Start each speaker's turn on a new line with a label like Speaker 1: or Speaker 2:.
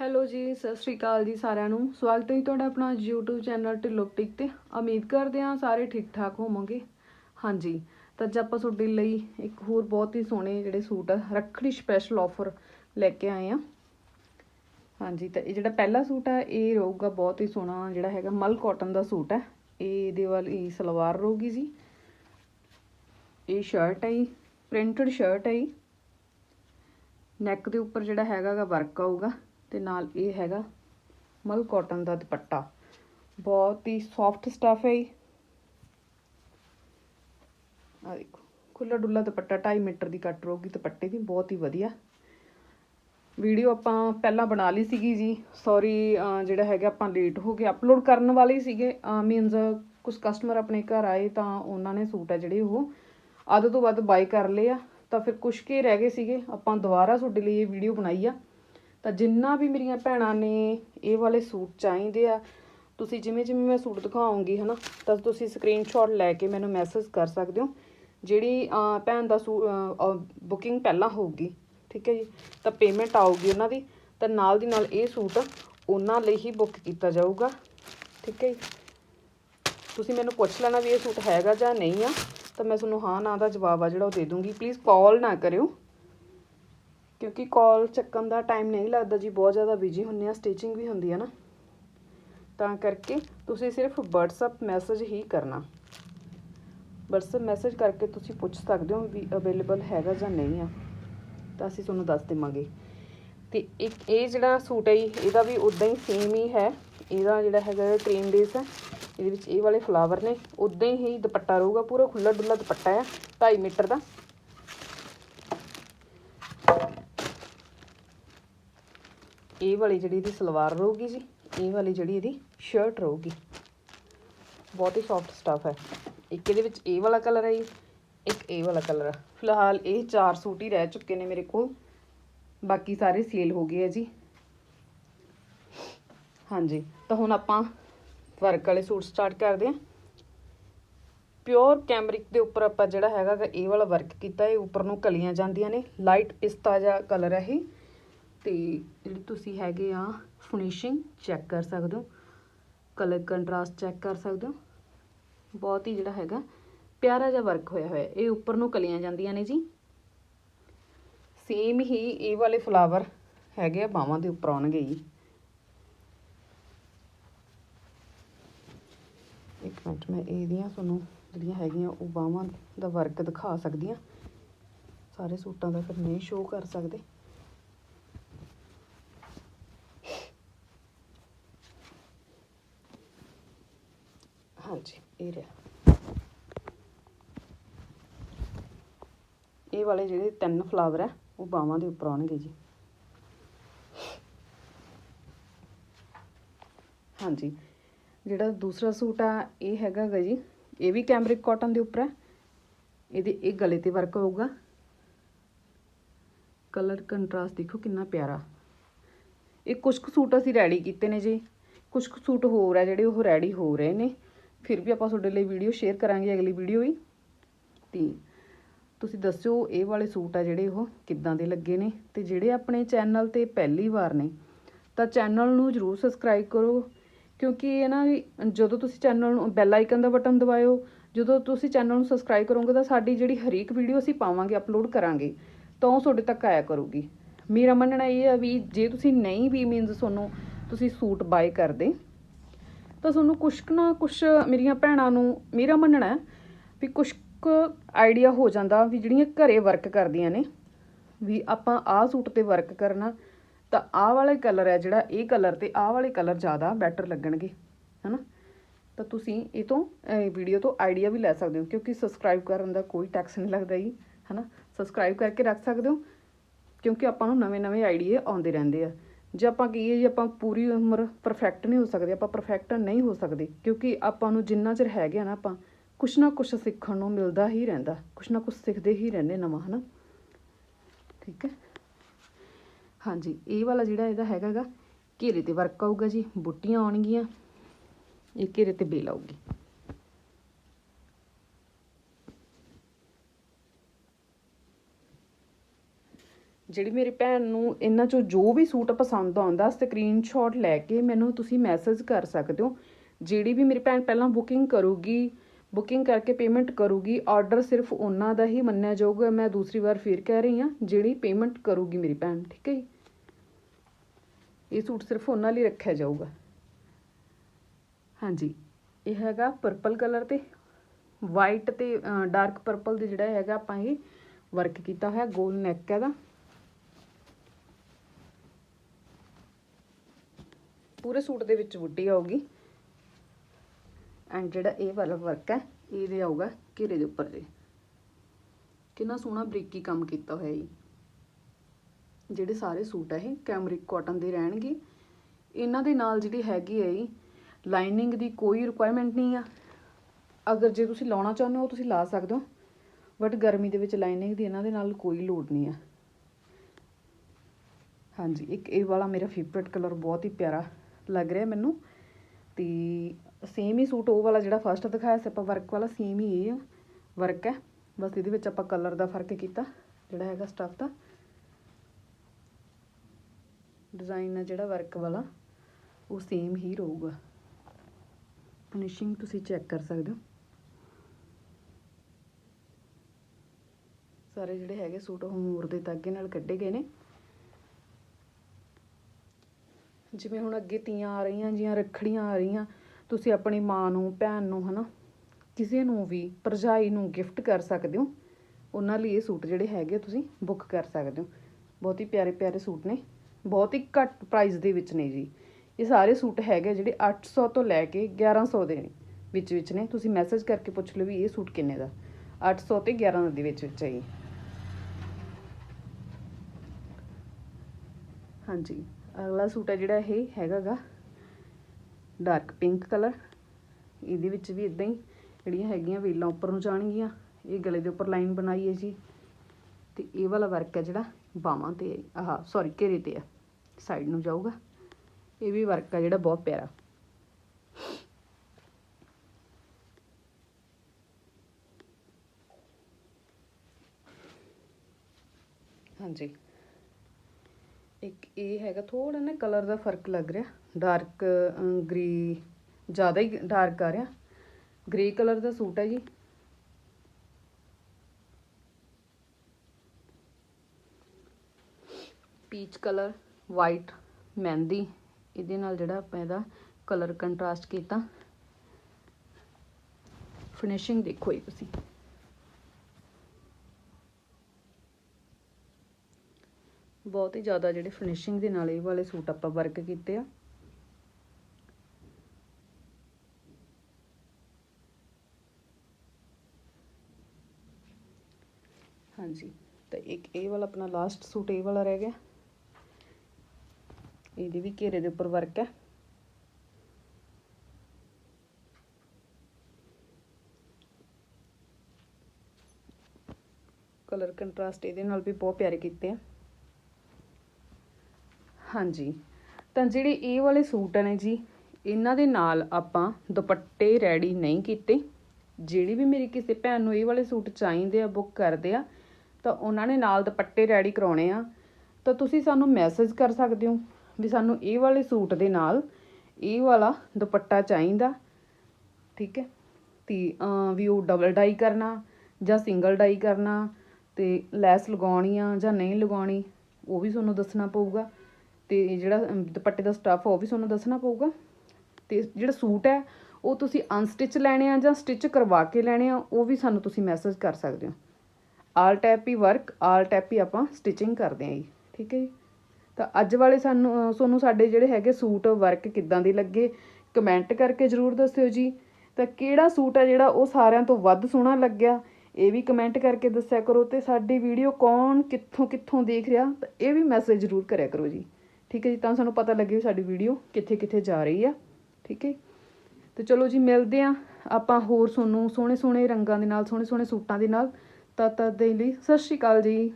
Speaker 1: Hello ਜੀ, ਸਤਿ ਸ਼੍ਰੀ ਅਕਾਲ ਜੀ ਸਾਰਿਆਂ ਨੂੰ। ਸਵਾਗਤ ਹੈ ਜੀ ਤੁਹਾਡਾ ਆਪਣਾ YouTube ਚੈਨਲ ਢਿੱਲੋਂ ਟਿਕ ਤੇ। ਉਮੀਦ ਕਰਦੇ ਹਾਂ ਸਾਰੇ ਠੀਕ ਠਾਕ ਹੋਵੋਗੇ। ਹਾਂਜੀ, ਤਾਂ ਅੱਜ ਆਪਾਂ ਤੁਹਾਡੇ ਲਈ ਇੱਕ ਹੋਰ ਬਹੁਤ ਹੀ ਸੋਹਣੇ ਜਿਹੜੇ ਸੂਟ ਆ, ਰੱਖੜੀ ਸਪੈਸ਼ਲ ਆਫਰ ਲੈ ਕੇ ਆਏ ਆ ਹਾਂਜੀ, ਤਾਂ ਇਹ ਜਿਹੜਾ ਪਹਿਲਾ ਸੂਟ ਆ, ਇਹ ਰਹੂਗਾ ਬਹੁਤ ਹੀ ਸੋਹਣਾ ਜਿਹੜਾ ਹੈਗਾ ਮਲ ਕਾਟਨ ਦਾ ਸੂਟ ਹੈ ਇਹ ਇਹਦੇ ਵਾਲੀ ਸਲਵਾਰ ਰਹੂਗੀ ਜੀ। ਇਹ ਸ਼ਰਟ ਹੈ ਪ੍ਰਿੰਟਡ ਸ਼ਰਟ ਹੈ ਨੈਕ ਦੇ ਉੱਪਰ ਜਿਹੜਾ ਹੈਗਾਗਾ ਵਰਕ ਆਊਗਾ। ਤੇ ਨਾਲ ਇਹ ਹੈਗਾ ਮਲ ਕਾਟਨ ਦਾ ਦੁਪੱਟਾ। ਬਹੁਤ ਹੀ ਸੌਫਟ ਸਟਫ ਹੈ ਆ ਦੇਖੋ ਖੁੱਲਾ ਡੁੱਲਾ ਦੁਪੱਟਾ 2.5 ਮੀਟਰ ਦੀ ਕੱਟ ਰਹੂਗੀ ਦੁਪੱਟੇ ਦੀ, ਬਹੁਤ ਹੀ ਵਧੀਆ। ਵੀਡੀਓ ਆਪਾਂ ਪਹਿਲਾਂ ਬਣਾ ਲਈ ਸੀਗੀ ਜੀ। ਸੌਰੀ ਜਿਹੜਾ ਹੈਗਾ ਆਪਾਂ ਲੇਟ ਹੋ ਗਏ ਅਪਲੋਡ ਕਰਨ ਵਾਲੇ ਹੀ ਸੀਗੇ। ਮੀਨਸ ਕੁਝ ਕਸਟਮਰ ਆਪਣੇ ਘਰ ਆਏ ਤਾਂ ਉਹਨਾਂ ਨੇ ਸੂਟ ਆ ਜਿਹੜੇ ਉਹ ਅੱਧ ਤੋਂ ਵੱਧ ਬਾਈ ਕਰ ਲਏ ਆ। ਤਾਂ ਫਿਰ ਕੁਝ ਕੇ ਰਹਿ ਗਏ ਸੀਗੇ। ਆਪਾਂ ਦੁਬਾਰਾ ਤੁਹਾਡੇ ਲਈ ਇਹ ਵੀਡੀਓ ਬਣਾਈ ਆ। ਤਾਂ ਜਿੰਨਾ ਵੀ ਮੇਰੀਆਂ ਭੈਣਾਂ ਨੇ ਇਹ ਵਾਲੇ ਸੂਟ ਚਾਹੀਦੇ ਆ, ਤੁਸੀਂ ਜਿਵੇਂ ਜਿਵੇਂ ਮੈਂ ਸੂਟ ਦਿਖਾਉਂਗੀ, ਹਨਾ, ਤਾਂ ਤੁਸੀਂ ਸਕਰੀਨਸ਼ਾਟ ਲੈ ਕੇ ਮੈਨੂੰ ਮੈਸੇਜ ਕਰ ਸਕਦੇ ਹੋ, ਜਿਹੜੀ ਭੈਣ ਦਾ ਬੁਕਿੰਗ ਪਹਿਲਾਂ ਹੋਊਗੀ, ਠੀਕ ਹੈ ਜੀ, ਤਾਂ ਪੇਮੈਂਟ ਆਊਗੀ ਉਹਨਾਂ ਦੀ, ਤਾਂ ਨਾਲ ਦੀ ਨਾਲ ਇਹ ਸੂਟ ਉਹਨਾਂ ਲਈ ਹੀ ਬੁੱਕ ਕੀਤਾ ਜਾਊਗਾ, ਠੀਕ ਹੈ ਜੀ। ਤੁਸੀਂ ਮੈਨੂੰ ਪੁੱਛ ਲੈਣਾ ਵੀ ਇਹ ਸੂਟ ਹੈਗਾ ਜਾਂ ਨਹੀਂ ਆ, ਤਾਂ ਮੈਂ ਤੁਹਾਨੂੰ ਹਾਂ, ਨਾ ਦਾ ਜਵਾਬ ਆ ਜਿਹੜਾ ਉਹ ਦੇ ਦੂੰਗੀ ਪਲੀਜ਼ ਕਾਲ ਨਾ ਕਰਿਓ। ਕਿਉਂਕਿ ਕਾਲ ਚੱਕਣ ਦਾ ਟਾਈਮ ਨਹੀਂ ਲੱਗਦਾ ਜੀ ਬਹੁਤ ਜ਼ਿਆਦਾ ਬਿਜ਼ੀ ਹੁੰਨੇ ਆ ਸਟਿਚਿੰਗ ਵੀ ਹੁੰਦੀ ਹੈ ਨਾ। ਤਾਂ ਕਰਕੇ ਤੁਸੀਂ ਸਿਰਫ WhatsApp ਮੈਸੇਜ ਹੀ ਕਰਨਾ। WhatsApp ਮੈਸੇਜ ਕਰਕੇ ਤੁਸੀਂ ਪੁੱਛ ਸਕਦੇ ਹੋ ਵੀ ਅਵੇਲੇਬਲ ਹੈਗਾ ਜਾਂ ਨਹੀਂ ਆ। ਤਾਂ ਅਸੀਂ ਤੁਹਾਨੂੰ ਦੱਸ ਦੇਵਾਂਗੇ। ਤੇ ਇੱਕ ਇਹ ਜਿਹੜਾ ਸੂਟ ਹੈ ਜੀ, ਇਹਦਾ ਵੀ ਉਦਾਂ ਹੀ ਸੇਮ ਹੀ ਹੈ। ਇਹਦਾ ਜਿਹੜਾ ਹੈਗਾ ਕਰੀਮ ਬੇਸ ਹੈ ਇਹਦੇ ਵਿੱਚ ਇਹ ਵਾਲੇ ਫਲਾਵਰ ਨੇ। ਉਦਾਂ ਹੀ ਦੁਪੱਟਾ ਰਹੂਗਾ ਪੂਰਾ ਖੁੱਲਾ ਡੁੱਲਾ ਦੁਪੱਟਾ ਹੈ 2.5 ਮੀਟਰ ਦਾ। ਇਹ ਵਾਲੀ ਜਿਹੜੀ ਇਹਦੀ ਸਲਵਾਰ ਰਹੂਗੀ ਜੀ, ਇਹ ਵਾਲੀ ਜਿਹੜੀ ਇਹਦੀ ਸ਼ਰਟ ਰਹੂਗੀ। ਬਹੁਤ ਹੀ ਸੌਫਟ ਸਟਫ ਹੈ। ਇੱਕ ਇਹਦੇ ਵਿੱਚ ਇਹ ਵਾਲਾ ਕਲਰ ਹੈ ਜੀ, ਇੱਕ ਇਹ ਵਾਲਾ ਕਲਰ ਹੈ ਫਿਲਹਾਲ ਇਹ ਚਾਰ ਸੂਟ ਹੀ ਰਹਿ ਚੁੱਕੇ ਨੇ ਮੇਰੇ ਕੋਲ। ਬਾਕੀ ਸਾਰੇ ਸੇਲ ਹੋ ਗਏ ਆ ਜੀ। ਹਾਂਜੀ, ਤਾਂ ਹੁਣ ਆਪਾਂ ਵਰਕ ਵਾਲੇ ਸੂਟ ਸਟਾਰਟ ਕਰਦੇ ਹਾਂ। ਪਿਓਰ ਕੈਮਰਿਕ ਦੇ ਉੱਪਰ ਆਪਾਂ ਜਿਹੜਾ ਹੈਗਾ ਇਹ ਵਾਲਾ ਵਰਕ ਕੀਤਾ ਹੈ ਉੱਪਰ ਨੂੰ ਕਲੀਆਂ ਜਾਂਦੀਆਂ ਨੇ। ਲਾਈਟ ਪਿਸਤਾ ਜਿਹਾ ਕਲਰ ਹੈ ਇਹ। ਤੇ ਜਿਹੜੀ ਤੁਸੀਂ ਹੈਗੇ ਆ ਫਿਨਿਸ਼ਿੰਗ ਚੈੱਕ ਕਰ ਸਕਦੇ ਹੋ। ਕਲਰ ਕੰਟਰਾਸਟ ਚੈੱਕ ਕਰ ਸਕਦੇ ਹੋ। ਬਹੁਤ ਹੀ ਜਿਹੜਾ ਹੈਗਾ, ਪਿਆਰਾ ਜਿਹਾ ਵਰਕ ਹੋਇਆ ਹੋਇਆ। ਇਹ ਉੱਪਰ ਨੂੰ ਕਲੀਆਂ ਜਾਂਦੀਆਂ ਨੇ ਜੀ। ਸੇਮ ਹੀ ਇਹ ਵਾਲੇ ਫਲਾਵਰ ਹੈਗੇ ਆ, ਬਾਹਾਂ ਦੇ ਉੱਪਰ ਆਉਣਗੇ ਜੀ। ਇੱਕ ਮਿੰਟ, ਮੈਂ ਇਹਦੀਆਂ ਤੁਹਾਨੂੰ ਜਿਹੜੀਆਂ ਹੈਗੀਆਂ, ਉਹ ਬਾਹਾਂ ਦਾ ਵਰਕ ਦਿਖਾ ਸਕਦੀ ਹਾਂ। ਸਾਰੇ ਸੂਟਾਂ ਦਾ ਫਿਰ ਨਹੀਂ ਸ਼ੋਅ ਕਰ ਸਕਦੇ। ਹਾਂਜੀ, ਇਹ ਰਿਹਾ। ਇਹ ਵਾਲੇ ਜਿਹੜੇ ਤਿੰਨ ਫਲਾਵਰ ਆ, ਉਹ ਬਾਹਾਂ ਦੇ ਉੱਪਰ ਆਉਣਗੇ ਜੀ। ਹਾਂਜੀ, ਜਿਹੜਾ ਦੂਸਰਾ ਸੂਟ ਆ, ਇਹ ਹੈਗਾ ਜੀ, ਇਹ ਵੀ ਕੈਮਰਿਕ ਕਾਟਨ ਦੇ ਉੱਪਰ ਹੈ ਇਹਦੇ, ਇਹ ਗਲੇ ਤੇ ਵਰਕ ਹੋਊਗਾ। ਕਲਰ ਕੰਟਰਾਸਟ ਦੇਖੋ ਕਿੰਨਾ ਪਿਆਰਾ। ਇਹ ਕੁਝ ਕੁ ਸੂਟ ਅਸੀਂ ਰੈਡੀ ਕੀਤੇ ਨੇ ਜੀ। ਕੁਝ ਕੁ ਸੂਟ ਹੋਰ ਆ ਜਿਹੜੇ ਉਹ ਰੈਡੀ ਹੋ ਰਹੇ ਨੇ। ਫਿਰ ਵੀ ਆਪਾਂ ਤੁਹਾਡੇ ਲਈ ਵੀਡੀਓ ਸ਼ੇਅਰ ਕਰਾਂਗੇ ਅਗਲੀ ਵੀਡੀਓ ਹੀ। ਤੇ ਤੁਸੀਂ ਦੱਸਿਓ ਇਹ ਵਾਲੇ ਸੂਟ ਆ ਜਿਹੜੇ ਉਹ ਕਿੱਦਾਂ ਦੇ ਲੱਗੇ ਨੇ। ਤੇ ਜਿਹੜੇ ਆਪਣੇ ਚੈਨਲ ਤੇ ਪਹਿਲੀ ਵਾਰ ਨੇ, ਤਾਂ ਚੈਨਲ ਨੂੰ ਜਰੂਰ ਸਬਸਕ੍ਰਾਈਬ ਕਰੋ। ਕਿਉਂਕਿ ਇਹ ਨਾ ਜਦੋਂ ਤੁਸੀਂ ਚੈਨਲ ਨੂੰ ਬੈਲ ਆਈਕਨ ਦਾ ਬਟਨ ਦਬਾਇਓ, ਜਦੋਂ ਤੁਸੀਂ ਚੈਨਲ ਨੂੰ ਸਬਸਕ੍ਰਾਈਬ ਕਰੋਗੇ ਤਾਂ ਸਾਡੀ ਜਿਹੜੀ ਹਰੇਕ ਵੀਡੀਓ ਅਸੀਂ ਪਾਵਾਂਗੇ ਅਪਲੋਡ ਕਰਾਂਗੇ। ਤਾਂ ਉਹ ਤੁਹਾਡੇ ਤੱਕ ਆਇਆ ਕਰੂਗੀ। ਮੇਰਾ ਮੰਨਣਾ ਇਹ ਆ ਵੀ ਜੇ ਤੁਸੀਂ ਨਹੀਂ ਵੀ ਮੀਨਸ ਤੁਹਾਨੂੰ ਤੁਸੀਂ ਸੂਟ ਬਾਏ ਕਰਦੇ ਤਾਂ ਤੁਹਾਨੂੰ ਕੁਛ ਕੁ ਨਾ ਕੁਛ ਮੇਰੀਆਂ ਭੈਣਾਂ ਨੂੰ ਮੇਰਾ ਮੰਨਣਾ ਵੀ ਕੁਛ ਕੁ ਆਈਡੀਆ ਹੋ ਜਾਂਦਾ ਵੀ ਜਿਹੜੀਆਂ ਘਰੇ ਵਰਕ ਕਰਦੀਆਂ ਨੇ, ਵੀ ਆਪਾਂ ਆਹ ਸੂਟ ਤੇ ਵਰਕ ਕਰਨਾ, ਤਾਂ ਆਹ ਵਾਲੇ ਕਲਰ ਹੈ ਜਿਹੜਾ ਇਹ ਕਲਰ ਤੇ ਆਹ ਵਾਲੇ ਕਲਰ ਜ਼ਿਆਦਾ ਬੈਟਰ ਲੱਗਣਗੇ, ਹਨਾ? ਤਾਂ ਤੁਸੀਂ ਇਹ ਤੋਂ ਵੀਡੀਓ ਤੋਂ ਆਈਡੀਆ ਵੀ ਲੈ ਸਕਦੇ ਹੋ, ਕਿਉਂਕਿ ਸਬਸਕ੍ਰਾਈਬ ਕਰਨ ਦਾ ਕੋਈ ਟੈਕਸ ਨਹੀਂ ਲੱਗਦਾ ਜੀ, ਹਨਾ? ਸਬਸਕ੍ਰਾਈਬ ਕਰਕੇ ਰੱਖ ਸਕਦੇ ਹੋ, ਕਿਉਂਕਿ ਆਪਾਂ ਨੂੰ ਨਵੇਂ-ਨਵੇਂ ਆਈਡੀਏ ਆਉਂਦੇ ਰਹਿੰਦੇ ਆ। ਜੇ ਆਪਾਂ ਕਹੀਏ ਜੀ ਆਪਾਂ ਪੂਰੀ ਉਮਰ ਪਰਫੈਕਟ ਨਹੀਂ ਹੋ ਸਕਦੇ, ਆਪਾਂ ਪਰਫੈਕਟ ਨਹੀਂ ਹੋ ਸਕਦੇ, ਕਿਉਂਕਿ ਆਪਾਂ ਨੂੰ ਜਿੰਨਾ ਚਿਰ ਹੈਗੇ ਆ ਨਾ ਆਪਾਂ, ਕੁਛ ਨਾ ਕੁਛ ਸਿੱਖਣ ਨੂੰ ਮਿਲਦਾ ਹੀ ਰਹਿੰਦਾ, ਕੁਛ ਨਾ ਕੁਛ ਸਿੱਖਦੇ ਹੀ ਰਹਿੰਦੇ ਨਵਾਂ, ਹਨਾ? ਠੀਕ ਹੈ? ਹਾਂਜੀ, ਇਹ ਵਾਲਾ ਜਿਹੜਾ ਇਹਦਾ ਹੈਗਾਗਾ ਘੇਰੇ ਤੇ ਵਰਕ ਆਊਗਾ ਜੀ, ਬੁੱਟੀਆਂ ਆਉਣਗੀਆਂ, ਇਹ ਘੇਰੇ ਤੇ ਬੇਲ ਆਊਗੀ। ਜਿਹੜੀ ਮੇਰੀ ਭੈਣ ਨੂੰ ਇਹਨਾਂ ਚੋਂ ਜੋ ਵੀ ਸੂਟ ਪਸੰਦ ਆਉਂਦਾ ਸਕਰੀਨਸ਼ਾਟ ਲੈ ਕੇ ਮੈਨੂੰ ਤੁਸੀਂ ਮੈਸੇਜ ਕਰ ਸਕਦੇ ਹੋ। ਜਿਹੜੀ ਵੀ ਮੇਰੀ ਭੈਣ ਪਹਿਲਾਂ ਬੁਕਿੰਗ ਕਰੂਗੀ ਬੁਕਿੰਗ ਕਰਕੇ ਪੇਮੈਂਟ ਕਰੂਗੀ ਆਰਡਰ ਸਿਰਫ ਉਹਨਾਂ ਦਾ ਹੀ ਮੰਨਿਆ ਜਾਊਗਾ, ਮੈਂ ਦੂਸਰੀ ਵਾਰ ਫਿਰ ਕਹਿ ਰਹੀ ਹਾਂ, ਜਿਹੜੀ ਪੇਮੈਂਟ ਕਰੂਗੀ ਮੇਰੀ ਭੈਣ, ਠੀਕ ਹੈ ਜੀ? ਇਹ ਸੂਟ ਸਿਰਫ ਉਹਨਾਂ ਲਈ ਰੱਖਿਆ ਜਾਊਗਾ। ਹਾਂਜੀ, ਇਹ ਹੈਗਾ ਪਰਪਲ ਕਲਰ ਤੇ ਵਾਈਟ ਤੇ ਡਾਰਕ ਪਰਪਲ ਦੇ ਜਿਹੜਾ ਹੈਗਾ, ਆਪਾਂ ਇਹ ਵਰਕ ਕੀਤਾ ਹੋਇਆ ਗੋਲ ਨੈਕ ਹੈਗਾ ਪੂਰੇ ਸੂਟ ਦੇ ਵਿੱਚ ਬੁੱਟੀ ਆਊਗੀ। ਐਂਡ ਜਿਹੜਾ ਇਹ ਵਾਲਾ ਵਰਕ ਹੈ ਇਹਦੇ ਆਊਗਾ ਘੇਰੇ ਦੇ ਉੱਪਰ ਜੀ ਕਿੰਨਾ ਸੋਹਣਾ ਬਰੀਕੀ ਕੰਮ ਕੀਤਾ ਹੋਇਆ ਜੀ। ਜਿਹੜੇ ਸਾਰੇ ਸੂਟ ਹੈ ਇਹ ਕੈਮਰਿਕ ਕਾਟਨ ਦੇ ਰਹਿਣਗੇ। ਇਹਨਾਂ ਦੇ ਨਾਲ ਜਿਹੜੀ ਹੈਗੀ ਹੈ ਜੀ ਲਾਈਨਿੰਗ ਦੀ ਕੋਈ ਰਿਕੁਆਇਰਮੈਂਟ ਨਹੀਂ ਆ। ਅਗਰ ਜੇ ਤੁਸੀਂ ਲਾਉਣਾ ਚਾਹੁੰਦੇ ਹੋ, ਤੁਸੀਂ ਲਾ ਸਕਦੇ ਹੋ। ਬਟ ਗਰਮੀ ਦੇ ਵਿੱਚ ਲਾਈਨਿੰਗ ਦੀ ਇਹਨਾਂ ਦੇ ਨਾਲ ਕੋਈ ਲੋੜ ਨਹੀਂ ਆ। ਹਾਂਜੀ, ਇੱਕ ਇਹ ਵਾਲਾ ਮੇਰਾ ਫੇਵਰਟ ਕਲਰ ਬਹੁਤ ਹੀ ਪਿਆਰਾ ਲੱਗ ਰਿਹਾ ਮੈਨੂੰ। ਤੇ ਸੇਮ ਹੀ ਸੂਟ ਉਹ ਵਾਲਾ ਜਿਹੜਾ ਫਸਟ ਦਿਖਾਇਆ ਸੀ ਆਪਾਂ ਵਰਕ ਵਾਲਾ ਸੇਮ ਹੀ ਇਹ ਵਰਕ ਹੈ। ਬਸ ਇਹਦੇ ਵਿੱਚ ਆਪਾਂ ਕਲਰ ਦਾ ਫ਼ਰਕ ਕੀਤਾ, ਜਿਹੜਾ ਹੈਗਾ ਸਟਫ ਦਾ। ਡਿਜ਼ਾਈਨ ਹੈ ਜਿਹੜਾ ਵਰਕ ਵਾਲਾ, ਉਹ ਸੇਮ ਹੀ ਰਹੂਗਾ। ਫਿਨਿਸ਼ਿੰਗ ਤੁਸੀਂ ਚੈੱਕ ਕਰ ਸਕਦੇ ਹੋ। ਸਾਰੇ ਜਿਹੜੇ ਹੈਗੇ ਸੂਟ ਉਹ ਮੋਰ ਦੇ ਤਾਗੇ ਨਾਲ ਕੱਢੇ ਗਏ ਨੇ। ਜਿਵੇਂ ਹੁਣ ਅੱਗੇ ਤੀਆਂ ਆ ਰਹੀਆਂ ਜੀਆਂ ਰੱਖੜੀਆਂ ਆ ਰਹੀਆਂ, ਤੁਸੀਂ ਆਪਣੀ ਮਾਂ ਨੂੰ, ਭੈਣ ਨੂੰ ਹਨਾ, ਕਿਸੇ ਨੂੰ ਵੀ ਭਰਜਾਈ ਨੂੰ ਗਿਫਟ ਕਰ ਸਕਦੇ ਹੋ। ਉਹਨਾਂ ਲਈ ਇਹ ਸੂਟ ਜਿਹੜੇ ਹੈਗੇ ਤੁਸੀਂ ਬੁੱਕ ਕਰ ਸਕਦੇ ਹੋ। ਬਹੁਤ ਹੀ ਪਿਆਰੇ ਪਿਆਰੇ ਸੂਟ ਨੇ। ਬਹੁਤ ਹੀ ਘੱਟ ਪ੍ਰਾਈਸ ਦੇ ਵਿੱਚ ਨੇ ਜੀ। ਇਹ ਸਾਰੇ ਸੂਟ ਹੈਗੇ ਜਿਹੜੇ 800 ਤੋਂ ਲੈ ਕੇ 1100 ਦੇ ਨੇ ਵਿੱਚ ਵਿੱਚ ਨੇ। ਤੁਸੀਂ ਮੈਸੇਜ ਕਰਕੇ ਪੁੱਛ ਲਓ ਵੀ ਇਹ ਸੂਟ ਕਿੰਨੇ ਦਾ। 800 ਤੇ 1100 ਦੇ ਵਿੱਚ ਵਿੱਚ ਹੈ ਹਾਂਜੀ, ਅਗਲਾ ਸੂਟ ਹੈ ਜਿਹੜਾ ਇਹ ਹੈਗਾਗਾ ਡਾਰਕ ਪਿੰਕ ਕਲਰ ਇਹਦੇ ਵਿੱਚ ਵੀ ਇਦਾਂ ਹੀ ਜਿਹੜੀਆਂ ਹੈਗੀਆਂ ਵੇਲਾਂ ਉੱਪਰ ਨੂੰ ਜਾਣਗੀਆਂ। ਇਹ ਗਲੇ ਦੇ ਉੱਪਰ ਲਾਈਨ ਬਣਾਈ ਹੈ ਜੀ। ਤੇ ਇਹ ਵਾਲਾ ਵਰਕ ਹੈ ਜਿਹੜਾ ਬਾਹਾਂ ਤੇ ਹੈ ਆਹ ਸੌਰੀ ਘੇਰੇ ਤੇ ਆ ਸਾਈਡ ਨੂੰ ਜਾਊਗਾ। ਇਹ ਵੀ ਵਰਕ ਹੈ ਜਿਹੜਾ ਬਹੁਤ ਪਿਆਰਾ। ਹਾਂਜੀ। ਇੱਕ ਇਹ ਹੈਗਾ ਥੋੜਾ ਨਾ ਕਲਰ ਦਾ ਫ਼ਰਕ ਲੱਗ ਰਿਹਾ। ਡਾਰਕ ਗ੍ਰੇ ਜ਼ਿਆਦਾ ਹੀ ਡਾਰਕ ਆ ਰਿਹਾ। ਗ੍ਰੇ ਕਲਰ ਦਾ ਸੂਟ ਹੈ ਜੀ। ਪੀਚ ਕਲਰ ਵਾਈਟ ਮਹਿੰਦੀ, ਇਹਦੇ ਨਾਲ ਜਿਹੜਾ ਆਪਾਂ ਇਹਦਾ ਕਲਰ ਕੰਟਰਾਸਟ ਕੀਤਾ। ਫਿਨਿਸ਼ਿੰਗ ਦੇਖੋ ਇਹ ਤੁਸੀਂ। ਬਹੁਤ ਹੀ ਜ਼ਿਆਦਾ ਜਿਹੜੇ ਫਿਨਿਸ਼ਿੰਗ ਦੇ ਨਾਲ ਇਹ ਵਾਲੇ ਸੂਟ ਆਪਾਂ ਵਰਕ ਕੀਤੇ ਆ। ਹਾਂਜੀ, ਤਾਂ ਇੱਕ ਇਹ ਵਾਲਾ ਆਪਣਾ ਲਾਸਟ ਸੂਟ ਇਹ ਵਾਲਾ ਰਹਿ ਗਿਆ। ਇਹਦੇ ਵੀ ਘੇਰੇ ਦੇ ਉੱਪਰ ਵਰਕ ਹੈ। ਕਲਰ ਕੰਟਰਾਸਟ ਇਹਦੇ ਨਾਲ ਵੀ ਬਹੁਤ ਪਿਆਰੇ ਕੀਤੇ ਆ। ਹਾਂਜੀ। ਤਾਂ ਜਿਹੜੇ ਇਹ ਵਾਲੇ ਸੂਟ ਨੇ ਜੀ, ਇਹਨਾਂ ਦੇ ਨਾਲ ਆਪਾਂ ਦੁਪੱਟੇ ਰੈਡੀ ਨਹੀਂ ਕੀਤੇ। ਜਿਹੜੀ ਵੀ ਮੇਰੀ ਕਿਸੇ ਭੈਣ ਨੂੰ ਇਹ ਵਾਲੇ ਸੂਟ ਚਾਹੀਦੇ ਆ ਬੁੱਕ ਕਰਦੇ ਆ, ਤਾਂ ਉਹਨਾਂ ਨੇ ਨਾਲ ਦੁਪੱਟੇ ਰੈਡੀ ਕਰਾਉਣੇ ਆ। ਤਾਂ ਤੁਸੀਂ ਸਾਨੂੰ ਮੈਸੇਜ ਕਰ ਸਕਦੇ ਹੋ ਵੀ ਸਾਨੂੰ ਇਹ ਵਾਲੇ ਸੂਟ ਦੇ ਨਾਲ ਇਹ ਵਾਲਾ ਦੁਪੱਟਾ ਚਾਹੀਦਾ। ਠੀਕ ਹੈ? ਤੇ ਵੀ ਉਹ ਡਬਲ ਡਾਈ ਕਰਨਾ ਜਾਂ ਸਿੰਗਲ ਡਾਈ ਕਰਨਾ ਤੇ ਲੈਸ ਲਗਾਉਣੀ ਆ ਜਾਂ ਨਹੀਂ ਲਗਾਉਣੀ, ਉਹ ਵੀ ਤੁਹਾਨੂੰ ਦੱਸਣਾ ਪਊਗਾ। ਤੇ ਜਿਹੜਾ ਦੁਪੱਟੇ ਦਾ ਸਟਫ ਉਹ ਵੀ ਤੁਹਾਨੂੰ ਦੱਸਣਾ ਪਊਗਾ। ਤੇ ਜਿਹੜਾ ਸੂਟ ਹੈ, ਉਹ ਤੁਸੀਂ ਅਨਸਟਿਚ ਲੈਣੇ ਆ ਜਾਂ ਸਟਿਚ ਕਰਵਾ ਕੇ ਲੈਣੇ ਆ, ਉਹ ਵੀ ਸਾਨੂੰ ਤੁਸੀਂ ਮੈਸੇਜ ਕਰ ਸਕਦੇ ਹੋ। ਆਲ ਟੈਪ ਹੀ ਵਰਕ ਆਲ ਟੈਪ ਹੀ ਆਪਾਂ ਸਟਿਚਿੰਗ ਕਰਦੇ ਆਂ ਜੀ, ਠੀਕ ਹੈ ਜੀ? ਤਾਂ ਅੱਜ ਵਾਲੇ ਸਾਨੂੰ ਤੁਹਾਨੂੰ ਸਾਡੇ ਜਿਹੜੇ ਹੈਗੇ ਸੂਟ ਵਰਕ ਕਿੱਦਾਂ ਦੇ ਲੱਗੇ ਕਮੈਂਟ ਕਰਕੇ ਜਰੂਰ ਦੱਸਿਓ ਜੀ। ਤਾਂ ਕਿਹੜਾ ਸੂਟ ਹੈ ਜਿਹੜਾ ਉਹ ਸਾਰਿਆਂ ਤੋਂ ਵੱਧ ਸੋਹਣਾ ਲੱਗਿਆ, ਇਹ ਵੀ ਕਮੈਂਟ ਕਰਕੇ ਦੱਸਿਆ ਕਰੋ। ਤੇ ਸਾਡੀ ਵੀਡੀਓ ਕੌਣ ਕਿੱਥੋਂ ਕਿੱਥੋਂ ਦੇਖ ਰਿਹਾ, ਤਾਂ ਇਹ ਵੀ ਮੈਸੇਜ ਜਰੂਰ ਕਰਿਆ ਕਰੋ ਜੀ। ਠੀਕ ਹੈ ਜੀ? ਤਾਂ ਸਾਨੂੰ ਪਤਾ ਲੱਗੇ ਸਾਡੀ ਵੀਡੀਓ ਕਿੱਥੇ ਕਿੱਥੇ ਜਾ ਰਹੀ ਆ। ਠੀਕ ਹੈ ਤੇ ਚਲੋ ਜੀ, ਮਿਲਦੇ ਆ ਆਪਾਂ ਹੋਰ ਤੁਹਾਨੂੰ ਸੋਹਣੇ ਸੋਹਣੇ ਰੰਗਾਂ ਦੇ ਨਾਲ ਸੋਹਣੇ ਸੋਹਣੇ ਸੂਟਾਂ ਦੇ ਨਾਲ। ਤਦ ਤਦ ਦੇ ਲਈ ਸਤਿ ਸ਼੍ਰੀ ਅਕਾਲ ਜੀ।